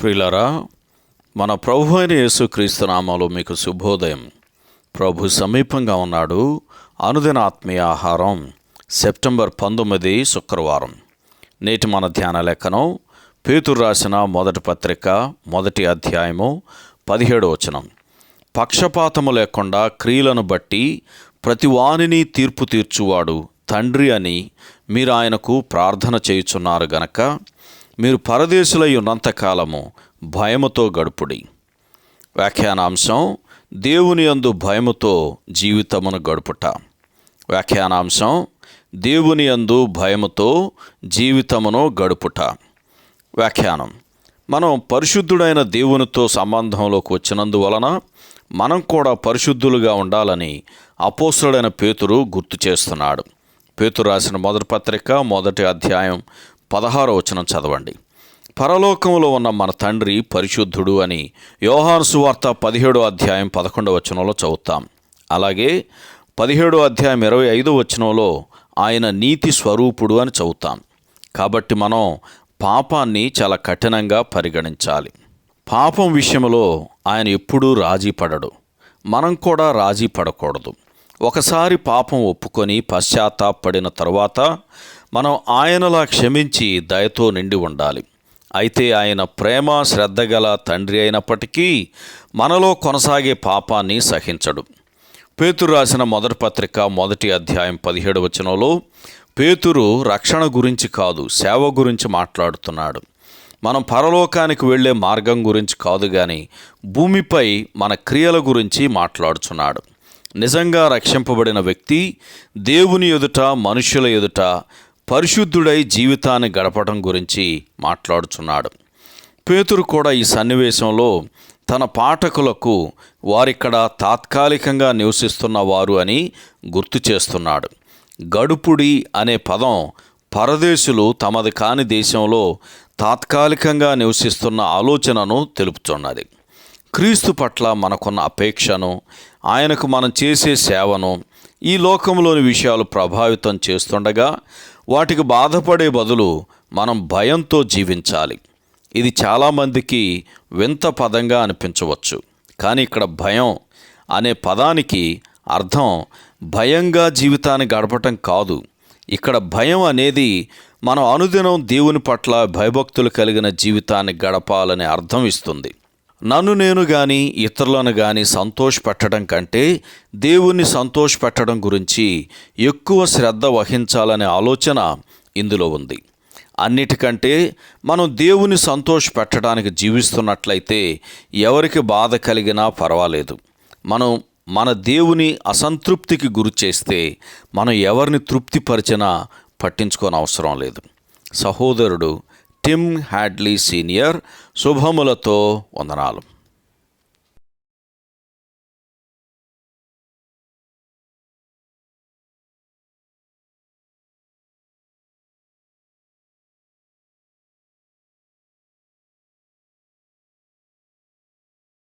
ప్రియులరా మన ప్రభు అయిన యేసుక్రీస్తు నామాలో మీకు శుభోదయం. ప్రభు సమీపంగా ఉన్నాడు. అనుదిన ఆత్మీయ ఆహారం సెప్టెంబర్ పంతొమ్మిది శుక్రవారం. నేటి మన ధ్యాన లేఖనం పేతురు రాసిన మొదటి పత్రిక మొదటి అధ్యాయము పదిహేడు వచనం. పక్షపాతము లేకుండా క్రియలను బట్టి ప్రతి వానిని తీర్పు తీర్చువాడు తండ్రి అని మీరు ఆయనకు ప్రార్థన చేయుచున్నారు గనక మీరు పరదేశులై ఉన్నంతకాలము భయముతో గడుపుడి. వ్యాఖ్యానాంశం దేవుని యందు భయముతో జీవితమును గడుపుట. వ్యాఖ్యానాంశం దేవుని యందు భయముతో జీవితమును గడుపుట. వ్యాఖ్యానం మనం పరిశుద్ధుడైన దేవునితో సంబంధంలోకి వచ్చినందువలన మనం కూడా పరిశుద్ధులుగా ఉండాలని అపోసుడైన పేతురు గుర్తు చేస్తున్నాడు. పేతురు రాసిన మొదటి పత్రిక మొదటి అధ్యాయం పదహారో వచనం చదవండి. పరలోకంలో ఉన్న మన తండ్రి పరిశుద్ధుడు అని యోహాను సువార్త పదిహేడో అధ్యాయం పదకొండవ వచనంలో చదువుతాం. అలాగే పదిహేడో అధ్యాయం ఇరవై ఐదో వచనంలో ఆయన నీతి స్వరూపుడు అని చదువుతాం. కాబట్టి మనం పాపాన్ని చాలా కఠినంగా పరిగణించాలి. పాపం విషయంలో ఆయన ఎప్పుడూ రాజీ పడడు. మనం కూడా రాజీ పడకూడదు. ఒకసారి పాపం ఒప్పుకొని పశ్చాత్తాపడిన తర్వాత మనం ఆయనలా క్షమించి దయతో నిండి ఉండాలి. అయితే ఆయన ప్రేమ శ్రద్ధగల తండ్రి అయినప్పటికీ మనలో కొనసాగే పాపాన్ని సహించడు. పేతురు రాసిన మొదటి పత్రిక మొదటి అధ్యాయం పదిహేడు వచనంలో పేతురు రక్షణ గురించి కాదు సేవ గురించి మాట్లాడుతున్నాడు. మనం పరలోకానికి వెళ్ళే మార్గం గురించి కాదు కానీ భూమిపై మన క్రియల గురించి మాట్లాడుచున్నాడు. నిజంగా రక్షింపబడిన వ్యక్తి దేవుని ఎదుట మనుషుల ఎదుట పరిశుద్ధుడై జీవితాన్ని గడపడం గురించి మాట్లాడుచున్నాడు. పేతురు కూడా ఈ సన్నివేశంలో తన పాఠకులకు వారిక్కడ తాత్కాలికంగా నివసిస్తున్న వారు అని గుర్తు చేస్తున్నాడు. గడుపుడి అనే పదం పరదేశులు తమది కాని దేశంలో తాత్కాలికంగా నివసిస్తున్న ఆలోచనను తెలుపుతున్నది క్రీస్తు పట్ల మనకున్న అపేక్షను ఆయనకు మనం చేసే సేవను ఈ లోకంలోని విషయాలు ప్రభావితం చేస్తుండగా వాటికి బాధపడే బదులు మనం భయంతో జీవించాలి. ఇది చాలామందికి వింత పదంగా అనిపించవచ్చు. కానీ ఇక్కడ భయం అనే పదానికి అర్థం భయంగా జీవితాన్ని గడపటం కాదు. ఇక్కడ భయం అనేది మనం అనుదినం దేవుని పట్ల భయభక్తులు కలిగిన జీవితాన్ని గడపాలనే అర్థం ఇస్తుంది. నన్ను నేను కానీ ఇతరులను కానీ సంతోషపెట్టడం కంటే దేవుణ్ణి సంతోషపెట్టడం గురించి ఎక్కువ శ్రద్ధ వహించాలనే ఆలోచన ఇందులో ఉంది. అన్నిటికంటే మనం దేవుని సంతోషపెట్టడానికి జీవిస్తున్నట్లయితే ఎవరికి బాధ కలిగినా పర్వాలేదు. మనం మన దేవుని అసంతృప్తికి గురి చేస్తే మనం ఎవరిని తృప్తిపరిచినా పట్టించుకోని అవసరం లేదు. సహోదరుడు టిమ్ హ్యాడ్లీ సీనియర్ శుభములతో వందనాలు.